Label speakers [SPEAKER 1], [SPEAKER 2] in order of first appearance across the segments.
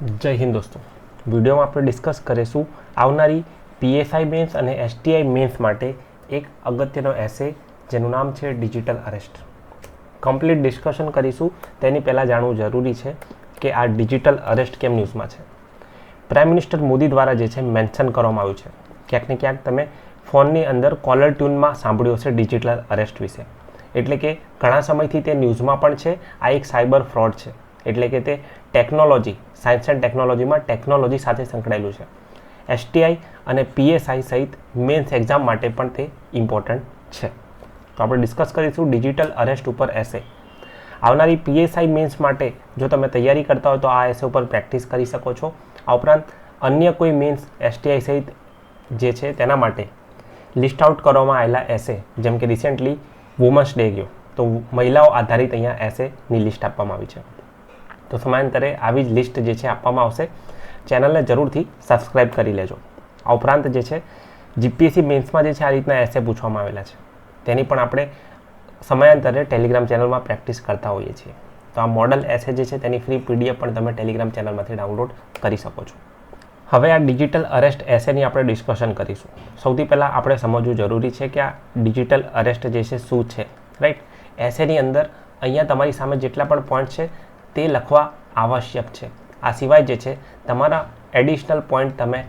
[SPEAKER 1] જય હિન્દ દોસ્તો. વિડીયોમાં આપણે ડિસ્કસ કરીશું આવનારી પીએસઆઈ મેન્સ અને એસટીઆઈ મેન્સ માટે એક અગત્યનો એસે જેનું નામ છે ડિજિટલ અરેસ્ટ કમ્પ્લીટ ડિસ્કશન કરીશું. તેની પહેલાં જાણવું જરૂરી છે કે આ ડિજિટલ અરેસ્ટ કેમ ન્યૂઝમાં છે? પ્રાઇમ મિનિસ્ટર મોદી દ્વારા જે છે મેન્શન કરવામાં આવ્યું છે. ક્યાંક ને ક્યાંક તમે ફોનની અંદર કોલર ટ્યુનમાં સાંભળ્યું હશે ડિજિટલ અરેસ્ટ વિશે. એટલે કે ઘણા સમયથી તે ન્યૂઝમાં પણ છે. આ એક સાયબર ફ્રોડ છે. એટલે કે તે ટેકનોલોજી સાયન્સ એન્ડ ટેકનોલોજીમાં ટેકનોલોજી સાથે સંકળાયેલું છે. એસટીઆઈ અને પીએસઆઈ સહિત મેન્સ એક્ઝામ માટે પણ તે ઇમ્પોર્ટન્ટ છે. તો આપણે ડિસ્કસ કરીશું ડિજિટલ અરેસ્ટ ઉપર એસે આવનારી પીએસઆઈ મેન્સ માટે જો તમે તૈયારી કરતા હોય તો આ એસે ઉપર પ્રેક્ટિસ કરી શકો છો. આ ઉપરાંત અન્ય કોઈ મેન્સ એસટીઆઈ સહિત જે છે તેના માટે લિસ્ટ આઉટ કરવામાં આવેલા એસે જેમ કે રિસેન્ટલી વુમન્સ ડે ગયો. તો મહિલાઓ આધારિત અહીંયા એસેની લિસ્ટ આપવામાં આવી છે. તો સમયાંતરે આવી જ લિસ્ટ જે છે આપવામાં આવશે. ચેનલને જરૂરથી સબસ્ક્રાઇબ કરી લેજો. આ ઉપરાંત જે છે, જીપીએસસી મેન્સમાં જે છે આ રીતના એસે પૂછવામાં આવેલા છે. તેની પણ આપણે સમયાંતરે ટેલિગ્રામ ચેનલમાં પ્રેક્ટિસ કરતા હોઈએ છીએ. તો આ મોડલ એસે જે છે તેની ફ્રી પીડીએફ પણ તમે ટેલિગ્રામ ચેનલમાંથી ડાઉનલોડ કરી શકો છો. હવે આ ડિજિટલ અરેસ્ટ એસેની આપણે ડિસ્કશન કરીશું. સૌથી પહેલાં આપણે સમજવું જરૂરી છે કે આ ડિજિટલ અરેસ્ટ જે છે શું છે, રાઈટ? એસેની અંદર અહીંયા તમારી સામે જેટલા પણ પોઈન્ટ છે તે લખવા આવશ્યક છે. આ સિવાય જે છે, તમારા એડિશનલ પોઈન્ટ તમે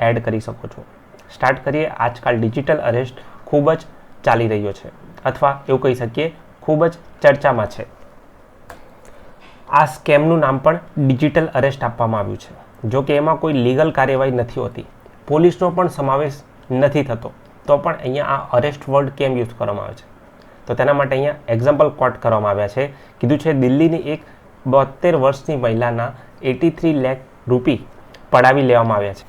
[SPEAKER 1] એડ કરી શકો છો. સ્ટાર્ટ કરીએ, આજકાલ ડિજિટલ અરેસ્ટ ખૂબ જ ચાલી રહ્યો છે. અથવા એવું કહી શકીએ, ખૂબ જ ચર્ચામાં છે. આ સ્કેમનું નામ પણ ડિજિટલ અરેસ્ટ આપવામાં આવ્યું છે. જો કે એમાં કોઈ લીગલ કાર્યવાહી નથી હોતી. પોલીસનો પણ સમાવેશ નથી થતો. તો પણ અહીંયા આ અરેસ્ટ વર્ડ કેમ યુઝ કરવામાં આવે છે? તો તેના માટે અહીંયા એક્ઝામ્પલ કોટ કરવામાં આવ્યા છે. કીધું છે, દિલ્હીની એક બોતેર વર્ષની મહિલાના એટી થ્રી લેખ રૂપી પડાવી લેવામાં આવ્યા છે.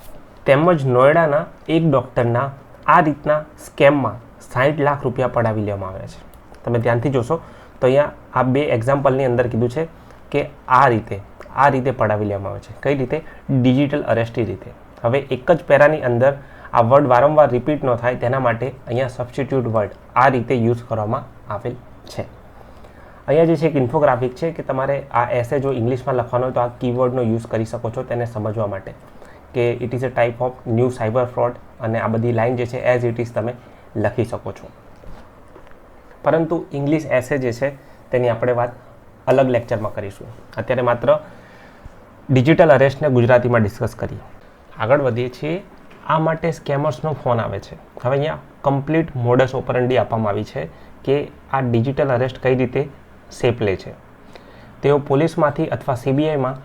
[SPEAKER 1] તેમજ નોઈડાના એક ડૉક્ટરના આ રીતના સ્કેમમાં સાઠ લાખ રૂપિયા પડાવી લેવામાં આવ્યા છે. તમે ધ્યાનથી જોશો તો અહીંયા આ બે એક્ઝામ્પલની અંદર કીધું છે કે આ રીતે આ રીતે પડાવી લેવામાં આવે છે. કઈ રીતે? ડિજિટલ અરેસ્ટની રીતે. હવે એક જ પેરાની અંદર આ વર્ડ વારંવાર રિપીટ ન થાય તેના માટે અહીંયા સબસ્ટિટ્યૂટ વર્ડ આ રીતે યુઝ કરવામાં આવેલ છે. અહીંયા જે છે એક ઇન્ફોગ્રાફિક છે કે તમારે આ એસે જો ઇંગ્લિશમાં લખવાનો હોય તો આ કીવર્ડનો યુઝ કરી શકો છો તેને સમજવા માટે કે it is a type of new cyber fraud અને આ બધી લાઇન જે છે એઝ ઇટ ઇઝ તમે લખી શકો છો. પરંતુ ઇંગ્લિશ એસે જે છે તેની આપણે વાત અલગ લેક્ચરમાં કરીશું. અત્યારે માત્ર ડિજિટલ અરેસ્ટને ગુજરાતીમાં ડિસ્કસ કરીએ. આગળ વધીએ છીએ. આ માટે સ્કેમર્સનો ફોન આવે છે. હવે અહીંયા કમ્પ્લીટ મોડસ ઓપરંડી આપવામાં આવી છે કે આ ડિજિટલ અરેસ્ટ કઈ રીતે શેપ લે છે. તેઓ પોલીસમાંથી અથવા સીબીઆઈમાં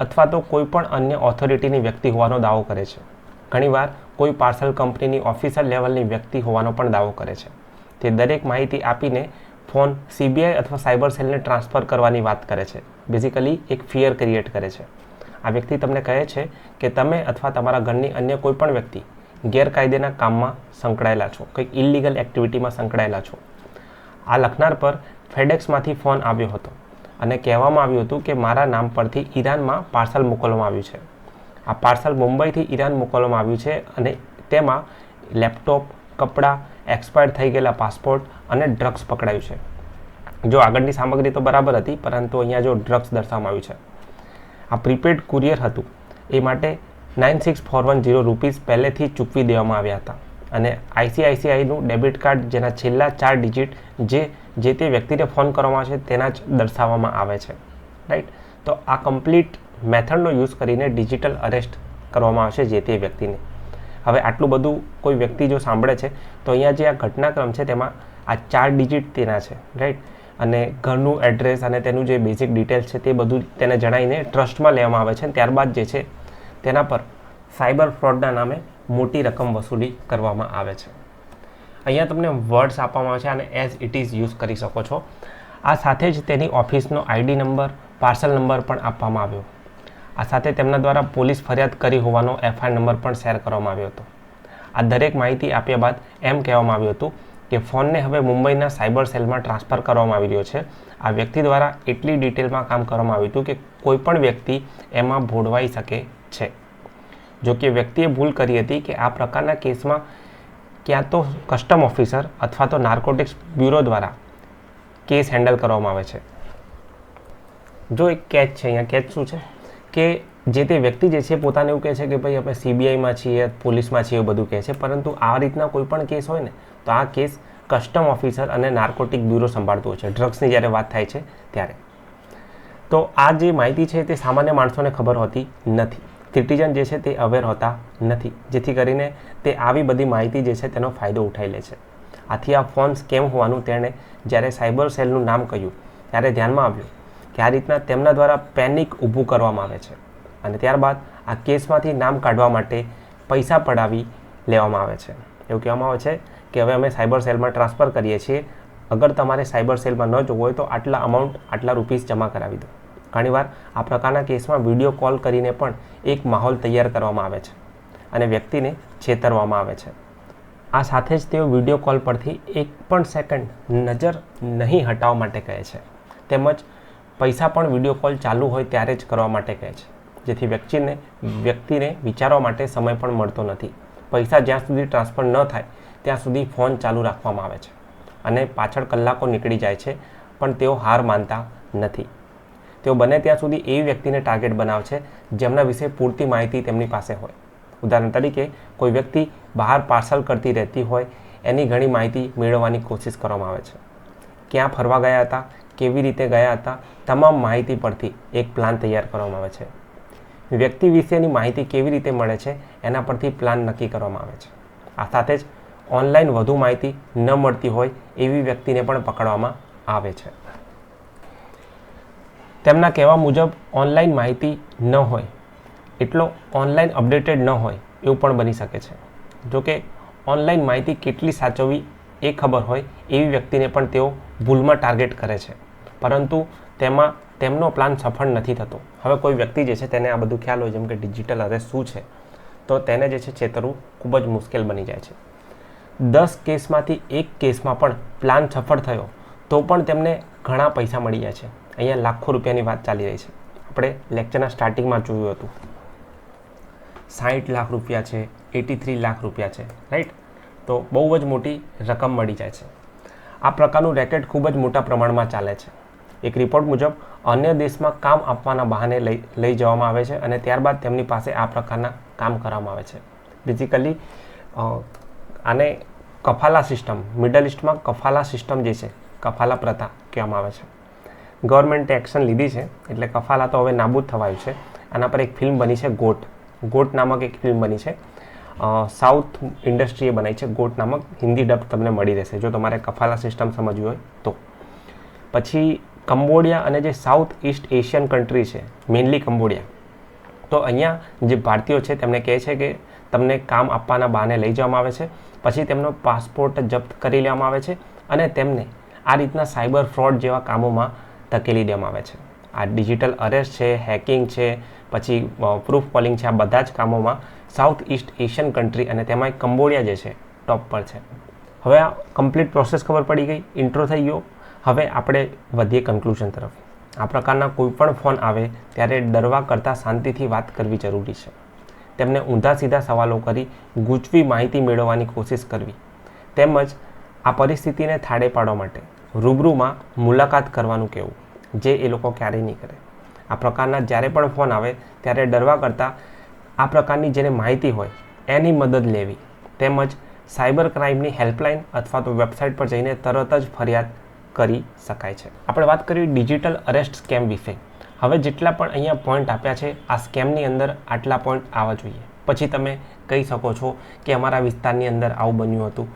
[SPEAKER 1] અથવા તો કોઈ પણ અન્ય ઓથોરિટીની વ્યક્તિ હોવાનો દાવો કરે છે. ઘણીવાર કોઈ પાર્સલ કંપનીની ઓફિસર લેવલની વ્યક્તિ હોવાનો પણ દાવો કરે છે. તે દરેક માહિતી આપીને ફોન સીબીઆઈ અથવા સાયબર સેલને ટ્રાન્સફર કરવાની વાત કરે છે. બેઝિકલી એક ફિયર ક્રિએટ કરે છે. આ વ્યક્તિ તમને કહે છે કે તમે અથવા તમારા ઘરની અન્ય કોઈપણ વ્યક્તિ ગેરકાયદેના કામમાં સંકળાયેલા છો, કંઈક ઇલિગલ એક્ટિવિટીમાં સંકળાયેલા છો. આ લખનાર પર ફેડેક્સમાંથી ફોન આવ્યો હતો અને કહેવામાં આવ્યું હતું કે મારા નામ પરથી ઈરાનમાં પાર્સલ મોકલવામાં આવ્યું છે. આ પાર્સલ મુંબઈથી ઈરાન મોકલવામાં આવ્યું છે અને તેમાં લેપટોપ, કપડાં એક્સપાયર્ડ થઈ ગયેલા પાસપોર્ટ અને ડ્રગ્સ પકડાયું છે. જો આગળની સામગ્રી તો બરાબર હતી, પરંતુ અહીંયા જો ડ્રગ્સ દર્શાવવામાં આવ્યું છે. આ પ્રીપેડ કુરિયર હતું. એ માટે nine six four one zero rupees પહેલેથી ચૂકવી દેવામાં આવ્યા હતા. અને આઈસીઆઈસીઆઈનું ડેબિટ કાર્ડ જેના છેલ્લા ચાર ડિજિટ જે જે તે વ્યક્તિને ફોન કરવામાં આવશે તેના જ દર્શાવવામાં આવે છે. રાઈટ તો આ કમ્પ્લીટ મેથડનો યુઝ કરીને ડિજિટલ અરેસ્ટ કરવામાં આવશે જે તે વ્યક્તિને. હવે આટલું બધું કોઈ વ્યક્તિ જો સાંભળે છે, તો અહીંયા જે આ ઘટનાક્રમ છે, તેમાં આ ચાર ડિજિટ તેના છે. રાઈટ અને ઘરનું એડ્રેસ અને તેનું જે બેઝિક ડિટેલ્સ છે, તે બધું તેને જણાવીને ટ્રસ્ટમાં લેવામાં આવે છે. ત્યારબાદ જે છે, તેના પર સાયબર ફ્રોડના નામે મોટી રકમ વસૂલી કરવામાં આવે છે. અહીંયા તમને વર્ડ્સ આપવામાં આવે છે અને એઝ ઇટ ઇઝ યુઝ કરી શકો છો. આ સાથે જ તેની ઓફિસનો આઈડી નંબર પાર્સલ નંબર પણ આપવામાં આવ્યો. આ સાથે તેમના દ્વારા પોલીસ ફરિયાદ કરી હોવાનો એફઆઈઆર નંબર પણ શેર કરવામાં આવ્યો હતો. આ દરેક માહિતી આપ્યા બાદ એમ કહેવામાં આવ્યું હતું કે ફોનને હવે મુંબઈના સાયબર સેલમાં ટ્રાન્સફર કરવામાં આવી રહ્યો છે. આ વ્યક્તિ દ્વારા એટલી ડિટેલમાં કામ કરવામાં આવ્યું હતું કે કોઈપણ વ્યક્તિ એમાં ભોડવાઈ શકે છે. જો કે વ્યક્તિએ ભૂલ કરી હતી કે આ પ્રકારના કેસમાં ક્યાં તો કસ્ટમ ઓફિસર અથવા તો નાર્કોટિક્સ બ્યુરો દ્વારા કેસ હેન્ડલ કરવામાં આવે છે. જો એક કેચ છે, અહીંયા કેચ શું છે? કે જે તે વ્યક્તિ જે છે પોતાને એવું કહે છે કે ભાઈ આપણે સીબીઆઈમાં છીએ, પોલીસમાં છીએ એવું બધું કહે છે. પરંતુ આ રીતના કોઈ પણ કેસ હોય ને, તો આ કેસ કસ્ટમ ઓફિસર અને નાર્કોટિક બ્યુરો સંભાળતું હોય છે. ડ્રગ્સની જ્યારે વાત થાય છે ત્યારે. તો આ જે માહિતી છે તે સામાન્ય માણસોને ખબર હોતી નથી. સિટીઝન જે છે તે અવેર હોતા નથી. જેથી કરીને તે આવી બધી માહિતી જે છે તેનો ફાયદો ઉઠાવી લે છે. આથી આ ફોન સ્કેમ હોવાનું તેણે જ્યારે સાયબર સેલનું નામ કહ્યું, ત્યારે ધ્યાનમાં આવ્યું કે આ રીતના તેમના દ્વારા પેનિક ઊભું કરવામાં આવે છે અને ત્યારબાદ આ કેસમાંથી નામ કાઢવા માટે પૈસા પડાવી લેવામાં આવે છે. એવું કહેવામાં આવે છે કે હવે અમે સાયબર સેલમાં ટ્રાન્સફર કરીએ છીએ. અગર તમારે સાયબર સેલમાં ન જવું હોય તો આટલા અમાઉન્ટ આટલા રૂપીસ જમા કરાવી દો. ઘણીવાર આ પ્રકારના કેસમાં વીડિયો કોલ કરીને પણ એક માહોલ તૈયાર કરવામાં આવે છે અને વ્યક્તિને છેતરવામાં આવે છે. આ સાથે જ તેઓ વીડિયો કોલ પરથી એક પણ સેકન્ડ નજર નહીં હટાવવા માટે કહે છે. તેમજ પૈસા પણ વીડિયો કોલ ચાલુ હોય ત્યારે જ કરવા માટે કહે છે. જેથી વ્યક્તિને વ્યક્તિને વિચારવા માટે સમય પણ મળતો નથી. પૈસા જ્યાં સુધી ટ્રાન્સફર ન થાય, ત્યાં સુધી ફોન ચાલુ રાખવામાં આવે છે અને પાછળ કલાકો નીકળી જાય છે, પણ તેઓ હાર માનતા નથી. તેઓ બને ત્યાં સુધી એવી વ્યક્તિને ટાર્ગેટ બનાવે છે જેમના વિશે પૂરતી માહિતી તેમની પાસે હોય. ઉદાહરણ તરીકે, કોઈ વ્યક્તિ બહાર પાર્સલ કરતી રહેતી હોય, એની ઘણી માહિતી મેળવવાની કોશિશ કરવામાં આવે છે. ક્યાં ફરવા ગયા હતા, કેવી રીતે ગયા હતા, તમામ માહિતી પરથી એક પ્લાન તૈયાર કરવામાં આવે છે. વ્યક્તિ વિશેની માહિતી કેવી રીતે મળે છે, એના પરથી પ્લાન નક્કી કરવામાં આવે છે. આ સાથે જ ઓનલાઈન વધુ માહિતી ન મળતી હોય, એવી વ્યક્તિને પણ પકડવામાં આવે છે. તેમના કહેવા મુજબ ઓનલાઈન માહિતી ન હોય, એટલો ઓનલાઈન અપડેટેડ ન હોય એવું પણ બની શકે છે. જોકે ઓનલાઈન માહિતી કેટલી સાચવવી એ ખબર હોય એવી વ્યક્તિને પણ તેઓ ભૂલમાં ટાર્ગેટ કરે છે. પરંતુ તેમાં તેમનો પ્લાન સફળ નથી થતો. હવે કોઈ વ્યક્તિ જે છે તેને આ બધું ખ્યાલ હોય, જેમ કે ડિજિટલ અરેસ્ટ શું છે, તો તેને જે છે છેતરવું ખૂબ જ મુશ્કેલ બની જાય છે. દસ કેસમાંથી એક કેસમાં પણ પ્લાન સફળ થયો, તો પણ તેમને ઘણા પૈસા મળી જાય છે. અહીંયા લાખો રૂપિયાની વાત ચાલી રહી છે. આપણે લેક્ચરના સ્ટાર્ટિંગમાં જોયું હતું. સાઠ લાખ રૂપિયા છે, એટી થ્રી લાખ રૂપિયા છે રાઈટ તો બહુ જ મોટી રકમ મળી જાય છે. આ પ્રકારનું રેકેટ ખૂબ જ મોટા પ્રમાણમાં ચાલે છે. એક રિપોર્ટ મુજબ, અન્ય દેશમાં કામ આપવાના બહાને લઈ લઈ જવામાં આવે છે અને ત્યારબાદ તેમની પાસે આ પ્રકારના કામ કરવામાં આવે છે. બેઝિકલી આને કફાલા સિસ્ટમ મિડલ ઇસ્ટમાં કફાલા સિસ્ટમ જે છે, કફાલા પ્રથા કહેવામાં આવે છે. ગવર્મેન્ટે એક્શન લીધી છે, એટલે કફાલા તો હવે નાબૂદ થવાયું છે. આના પર એક ફિલ્મ બની છે, ગોટ. ગોટ નામક એક ફિલ્મ બની છે. સાઉથ ઇન્ડસ્ટ્રીએ બનાવી છે, ગોટ નામક. હિન્દી ડબ તમને મળી રહેશે. જો તમારે કફાલા સિસ્ટમ સમજવી હોય તો. પછી કંબોડિયા અને જે સાઉથ ઇસ્ટ એશિયન કન્ટ્રી છે મેઇનલી કંબોડિયા. તો અહીંયા જે ભારતીયો છે, તેમને કહે છે કે તમને કામ આપવાના બહાને લઈ જવામાં આવે છે. પછી તેમનો પાસપોર્ટ જપ્ત કરી લેવામાં આવે છે અને તેમને આ રીતના સાયબર ફ્રોડ જેવા કામોમાં ધકેલી દેવામાં આવે છે. આ ડિજિટલ અરેસ્ટ છે હેકિંગ છે, પછી પ્રૂફ કોલિંગ છે, આ બધા જ કામોમાં સાઉથ ઇસ્ટ એશિયન કન્ટ્રી અને તેમાં કંબોડિયા જે છે ટોપ પર છે. હવે આ કમ્પ્લીટ પ્રોસેસ ખબર પડી ગઈ ઇન્ટ્રો થઈ ગયો. હવે આપણે વધીએ કન્ક્લુઝન તરફ. આ પ્રકારના કોઈપણ ફોન આવે, ત્યારે ડરવા કરતાં શાંતિથી વાત કરવી જરૂરી છે. તેમને ઊંધા સીધા સવાલો કરી, ગૂંચવી માહિતી મેળવવાની કોશિશ કરવી. તેમજ આ પરિસ્થિતિને થાળે પાડવા માટે રૂબરૂમાં મુલાકાત કરવાનું કહેવું, જે એ લોકો ક્યારેય નહીં કરે. આ પ્રકારના જ્યારે પણ ફોન આવે, ત્યારે ડરવા કરતાં આ પ્રકારની જેને માહિતી હોય, એની મદદ લેવી, તેમજ સાયબર ક્રાઇમની હેલ્પલાઇન અથવા તો વેબસાઇટ પર જઈને તરત જ ફરિયાદ કરી શકાય છે. આપણે વાત કરીએ ડિજિટલ અરેસ્ટ સ્કેમ વિશે. હવે જેટલા પણ અહીંયા પોઈન્ટ આપ્યા છે, આ સ્કેમની અંદર આટલા પોઈન્ટ આવવા જોઈએ. પછી તમે કહી શકો છો કે અમારા વિસ્તારની અંદર આવું બન્યું હતું.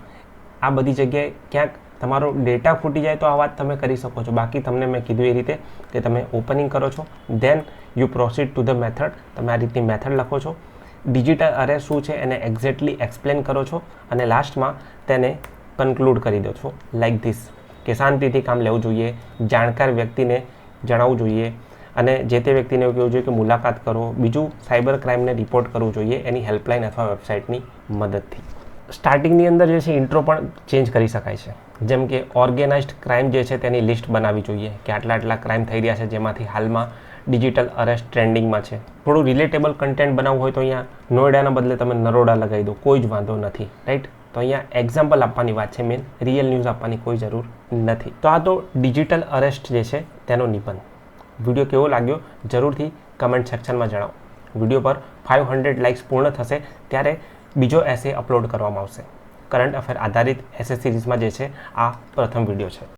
[SPEAKER 1] આ બધી જગ્યાએ ક્યાંક તમારો ડેટા ફૂટી જાય તો આ વાત તમે કરી શકો છો. બાકી તમને મેં કીધું એ રીતે કે તમે ઓપનિંગ કરો છો then you proceed to the method તમે આ રીતની મેથડ લખો છો. ડિજિટલ અરે શું છે એને એક્ઝેક્ટલી એક્સપ્લેન કરો છો અને લાસ્ટમાં તેને કન્ક્લુડ કરી દો છો. લાઈક ધીસ કે શાંતિથી કામ લેવું જોઈએ, જાણકાર વ્યક્તિને જણાવવું જોઈએ અને જે તે વ્યક્તિને એવું કહેવું જોઈએ કે મુલાકાત કરો. બીજું સાયબર ક્રાઇમને રિપોર્ટ કરવું જોઈએ એની હેલ્પલાઇન અથવા વેબસાઇટની મદદથી. સ્ટાર્ટિંગની અંદર જે છે ઇન્ટ્રો પણ ચેન્જ કરી શકાય છે. જેમ કે ઓર્ગેનાઇઝ્ડ ક્રાઇમ જે છે, તેની લિસ્ટ બનાવવી જોઈએ કે આટલા આટલા ક્રાઇમ થઈ રહ્યા છે, જેમાંથી હાલમાં ડિજિટલ અરેસ્ટ ટ્રેન્ડિંગમાં છે. થોડું રિલેટેબલ કન્ટેન્ટ બનાવવું હોય તો અહીંયા નોઈડાના બદલે તમે નરોડા લગાવી દો, કોઈ જ વાંધો નથી રાઈટ તો અહીંયા એક્ઝામ્પલ આપવાની વાત છે મેન રિયલ ન્યૂઝ આપવાની કોઈ જરૂર નથી. તો આ તો ડિજિટલ અરેસ્ટ જે છે, તેનો નિબંધ. વીડિયો કેવો લાગ્યો, જરૂરથી કમેન્ટ સેક્શનમાં જણાવો. વીડિયો પર ફાઇવ હંડ્રેડ લાઇક્સ પૂર્ણ થશે, ત્યારે બીજો એસે અપલોડ કરવામાં આવશે. કરંટ અફેર આધારિત એસે સિરીઝમાં જે છે, આ પ્રથમ વીડિયો છે.